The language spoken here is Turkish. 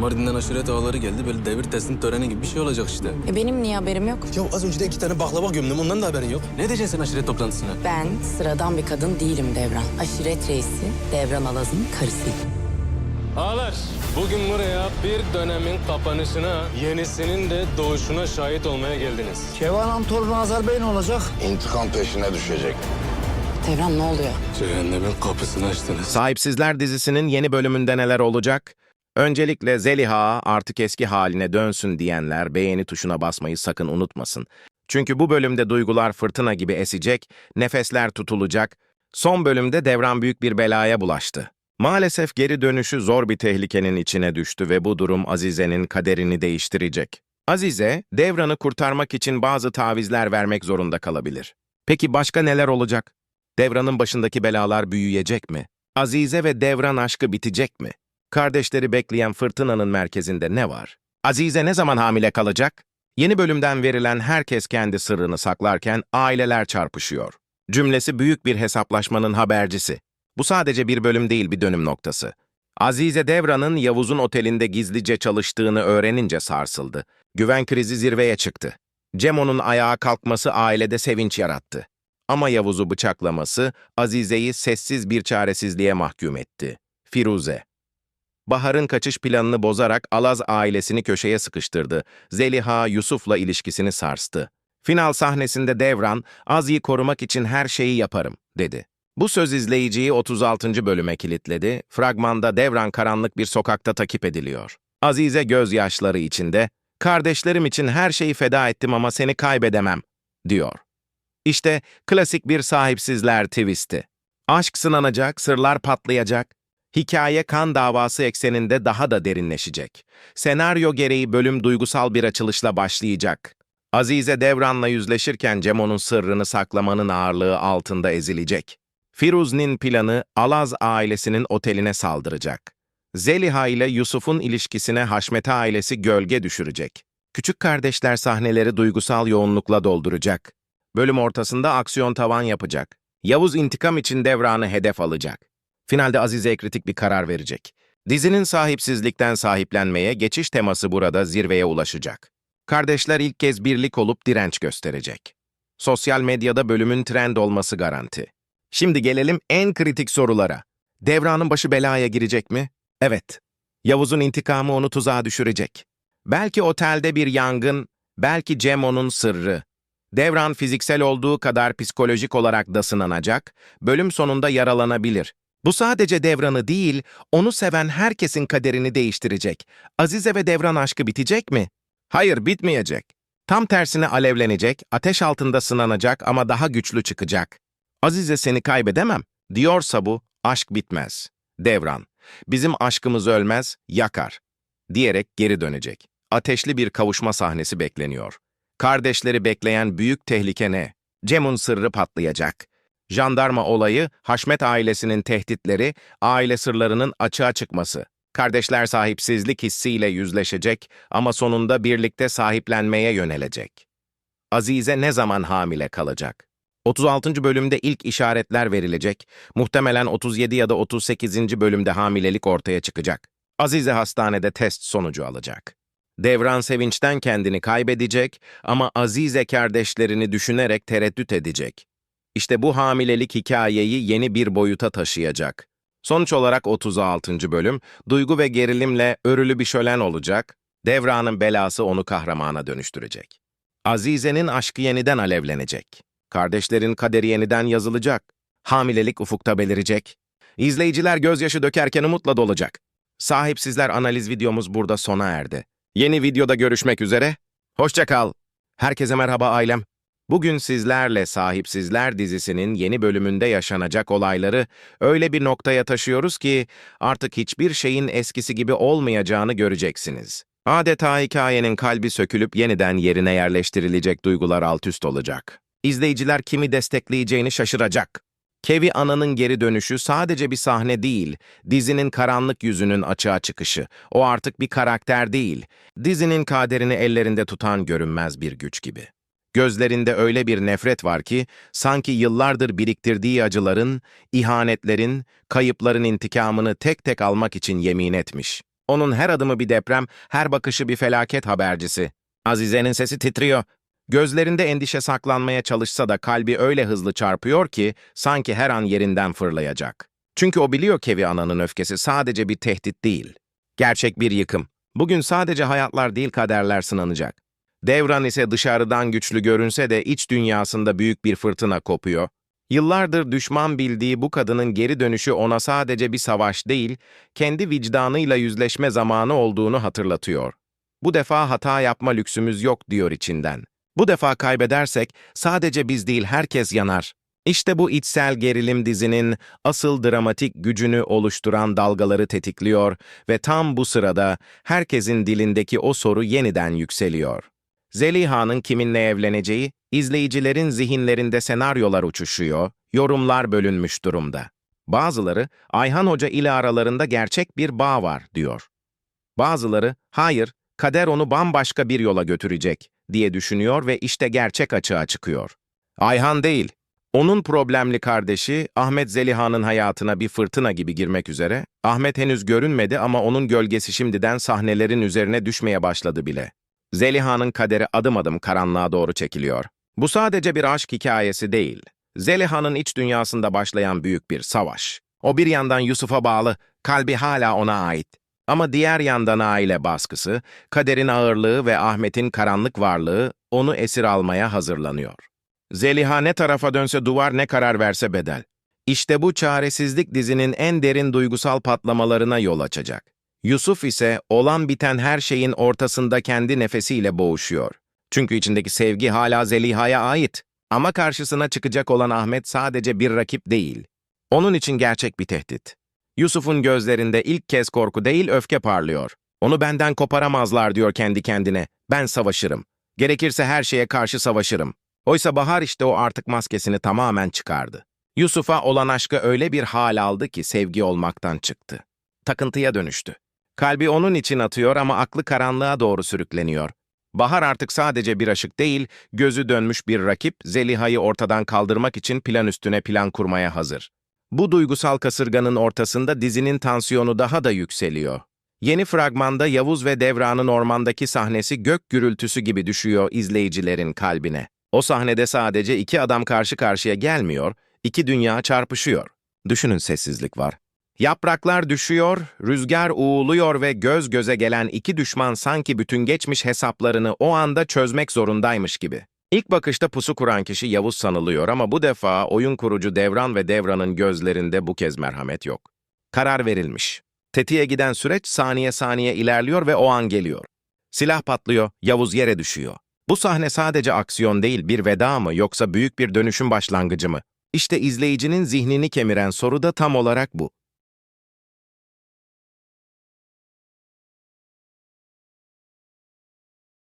Mardin'den aşiret ağaları geldi. Böyle devir teslim töreni gibi bir şey olacak işte. E benim niye haberim yok? Ya az önce de iki tane baklava gömdüm. Ondan da haberin yok. Ne diyeceksin sen aşiret toplantısına? Ben sıradan bir kadın değilim Devran. Aşiret reisi Devran Alaz'ın karısıyım. Ağalar, bugün buraya bir dönemin kapanışına, yenisinin de doğuşuna şahit olmaya geldiniz. Kevan torunu Azar Bey ne olacak? İntikam peşine düşecek. Devran ne oluyor? Cehennemin kapısını açtınız. Sahipsizler dizisinin yeni bölümünde neler olacak? Öncelikle Zeliha artık eski haline dönsün diyenler beğeni tuşuna basmayı sakın unutmasın. Çünkü bu bölümde duygular fırtına gibi esecek, nefesler tutulacak. Son bölümde Devran büyük bir belaya bulaştı. Maalesef geri dönüşü zor bir tehlikenin içine düştü ve bu durum Azize'nin kaderini değiştirecek. Azize, Devran'ı kurtarmak için bazı tavizler vermek zorunda kalabilir. Peki başka neler olacak? Devran'ın başındaki belalar büyüyecek mi? Azize ve Devran aşkı bitecek mi? Kardeşleri bekleyen fırtınanın merkezinde ne var? Azize ne zaman hamile kalacak? Yeni bölümden verilen herkes kendi sırrını saklarken aileler çarpışıyor. Cümlesi büyük bir hesaplaşmanın habercisi. Bu sadece bir bölüm değil bir dönüm noktası. Azize Devran'ın Yavuz'un otelinde gizlice çalıştığını öğrenince sarsıldı. Güven krizi zirveye çıktı. Cemo'nun ayağa kalkması ailede sevinç yarattı. Ama Yavuz'u bıçaklaması Azize'yi sessiz bir çaresizliğe mahkum etti. Firuze. Bahar'ın kaçış planını bozarak Alaz ailesini köşeye sıkıştırdı. Zeliha Yusuf'la ilişkisini sarstı. Final sahnesinde Devran, Azi'yi korumak için her şeyi yaparım, dedi. Bu söz izleyiciyi 36. bölüme kilitledi. Fragmanda Devran karanlık bir sokakta takip ediliyor. Azize gözyaşları içinde, kardeşlerim için her şeyi feda ettim ama seni kaybedemem, diyor. İşte klasik bir sahipsizler twisti. Aşk sınanacak, sırlar patlayacak. Hikaye kan davası ekseninde daha da derinleşecek. Senaryo gereği bölüm duygusal bir açılışla başlayacak. Azize Devran'la yüzleşirken Cemo'nun sırrını saklamanın ağırlığı altında ezilecek. Firuz'nin planı Alaz ailesinin oteline saldıracak. Zeliha ile Yusuf'un ilişkisine Haşmete ailesi gölge düşürecek. Küçük kardeşler sahneleri duygusal yoğunlukla dolduracak. Bölüm ortasında aksiyon tavan yapacak. Yavuz intikam için Devran'ı hedef alacak. Finalde Azize'ye kritik bir karar verecek. Dizinin sahipsizlikten sahiplenmeye geçiş teması burada zirveye ulaşacak. Kardeşler ilk kez birlik olup direnç gösterecek. Sosyal medyada bölümün trend olması garanti. Şimdi gelelim en kritik sorulara. Devran'ın başı belaya girecek mi? Evet. Yavuz'un intikamı onu tuzağa düşürecek. Belki otelde bir yangın, belki Cemo'nun sırrı. Devran fiziksel olduğu kadar psikolojik olarak da sınanacak, bölüm sonunda yaralanabilir. Bu sadece Devran'ı değil, onu seven herkesin kaderini değiştirecek. Azize ve Devran aşkı bitecek mi? Hayır, bitmeyecek. Tam tersine alevlenecek, ateş altında sınanacak ama daha güçlü çıkacak. Azize seni kaybedemem, diyorsa bu, aşk bitmez. Devran, bizim aşkımız ölmez, yakar. Diyerek geri dönecek. Ateşli bir kavuşma sahnesi bekleniyor. Kardeşleri bekleyen büyük tehlike ne? Cem'un sırrı patlayacak. Jandarma olayı, Haşmet ailesinin tehditleri, aile sırlarının açığa çıkması. Kardeşler sahipsizlik hissiyle yüzleşecek ama sonunda birlikte sahiplenmeye yönelecek. Azize ne zaman hamile kalacak? 36. bölümde ilk işaretler verilecek, muhtemelen 37 ya da 38. bölümde hamilelik ortaya çıkacak. Azize hastanede test sonucu alacak. Devran sevinçten kendini kaybedecek ama Azize kardeşlerini düşünerek tereddüt edecek. İşte bu hamilelik hikayeyi yeni bir boyuta taşıyacak. Sonuç olarak 36. bölüm, duygu ve gerilimle örülü bir şölen olacak, Devran'ın belası onu kahramana dönüştürecek. Azize'nin aşkı yeniden alevlenecek. Kardeşlerin kaderi yeniden yazılacak. Hamilelik ufukta belirecek. İzleyiciler gözyaşı dökerken umutla dolacak. Sahipsizler analiz videomuz burada sona erdi. Yeni videoda görüşmek üzere. Hoşça kal. Herkese merhaba ailem. Bugün sizlerle Sahipsizler dizisinin yeni bölümünde yaşanacak olayları öyle bir noktaya taşıyoruz ki artık hiçbir şeyin eskisi gibi olmayacağını göreceksiniz. Adeta hikayenin kalbi sökülüp yeniden yerine yerleştirilecek duygular altüst olacak. İzleyiciler kimi destekleyeceğini şaşıracak. Kevi Ana'nın geri dönüşü sadece bir sahne değil, dizinin karanlık yüzünün açığa çıkışı. O artık bir karakter değil, dizinin kaderini ellerinde tutan görünmez bir güç gibi. Gözlerinde öyle bir nefret var ki, sanki yıllardır biriktirdiği acıların, ihanetlerin, kayıpların intikamını tek tek almak için yemin etmiş. Onun her adımı bir deprem, her bakışı bir felaket habercisi. Azize'nin sesi titriyor. Gözlerinde endişe saklanmaya çalışsa da kalbi öyle hızlı çarpıyor ki sanki her an yerinden fırlayacak. Çünkü o biliyor Kevi Ana'nın öfkesi sadece bir tehdit değil. Gerçek bir yıkım. Bugün sadece hayatlar değil kaderler sınanacak. Devran ise dışarıdan güçlü görünse de iç dünyasında büyük bir fırtına kopuyor. Yıllardır düşman bildiği bu kadının geri dönüşü ona sadece bir savaş değil, kendi vicdanıyla yüzleşme zamanı olduğunu hatırlatıyor. Bu defa hata yapma lüksümüz yok diyor içinden. Bu defa kaybedersek sadece biz değil herkes yanar. İşte bu içsel gerilim dizinin asıl dramatik gücünü oluşturan dalgaları tetikliyor ve tam bu sırada herkesin dilindeki o soru yeniden yükseliyor. Zeliha'nın kiminle evleneceği, izleyicilerin zihinlerinde senaryolar uçuşuyor, yorumlar bölünmüş durumda. Bazıları, Ayhan Hoca ile aralarında gerçek bir bağ var, diyor. Bazıları, hayır, kader onu bambaşka bir yola götürecek, diye düşünüyor ve işte gerçek açığa çıkıyor. Ayhan değil, onun problemli kardeşi Ahmet Zeliha'nın hayatına bir fırtına gibi girmek üzere, Ahmet henüz görünmedi ama onun gölgesi şimdiden sahnelerin üzerine düşmeye başladı bile. Zeliha'nın kaderi adım adım karanlığa doğru çekiliyor. Bu sadece bir aşk hikayesi değil. Zeliha'nın iç dünyasında başlayan büyük bir savaş. O bir yandan Yusuf'a bağlı, kalbi hala ona ait. Ama diğer yandan aile baskısı, kaderin ağırlığı ve Ahmet'in karanlık varlığı onu esir almaya hazırlanıyor. Zeliha ne tarafa dönse duvar ne karar verse bedel. İşte bu çaresizlik dizinin en derin duygusal patlamalarına yol açacak. Yusuf ise olan biten her şeyin ortasında kendi nefesiyle boğuşuyor. Çünkü içindeki sevgi hala Zeliha'ya ait. Ama karşısına çıkacak olan Ahmet sadece bir rakip değil. Onun için gerçek bir tehdit. Yusuf'un gözlerinde ilk kez korku değil öfke parlıyor. Onu benden koparamazlar diyor kendi kendine. Ben savaşırım. Gerekirse her şeye karşı savaşırım. Oysa Bahar işte o artık maskesini tamamen çıkardı. Yusuf'a olan aşkı öyle bir hal aldı ki sevgi olmaktan çıktı. Takıntıya dönüştü. Kalbi onun için atıyor ama aklı karanlığa doğru sürükleniyor. Bahar artık sadece bir aşık değil, gözü dönmüş bir rakip, Zeliha'yı ortadan kaldırmak için plan üstüne plan kurmaya hazır. Bu duygusal kasırganın ortasında dizinin tansiyonu daha da yükseliyor. Yeni fragmanda Yavuz ve Devran'ın ormandaki sahnesi gök gürültüsü gibi düşüyor izleyicilerin kalbine. O sahnede sadece iki adam karşı karşıya gelmiyor, iki dünya çarpışıyor. Düşünün sessizlik var. Yapraklar düşüyor, rüzgar uğuluyor ve göz göze gelen iki düşman sanki bütün geçmiş hesaplarını o anda çözmek zorundaymış gibi. İlk bakışta pusu kuran kişi Yavuz sanılıyor ama bu defa oyun kurucu Devran ve Devran'ın gözlerinde bu kez merhamet yok. Karar verilmiş. Tetiğe giden süreç saniye saniye ilerliyor ve o an geliyor. Silah patlıyor, Yavuz yere düşüyor. Bu sahne sadece aksiyon değil bir veda mı yoksa büyük bir dönüşüm başlangıcı mı? İşte izleyicinin zihnini kemiren soru da tam olarak bu.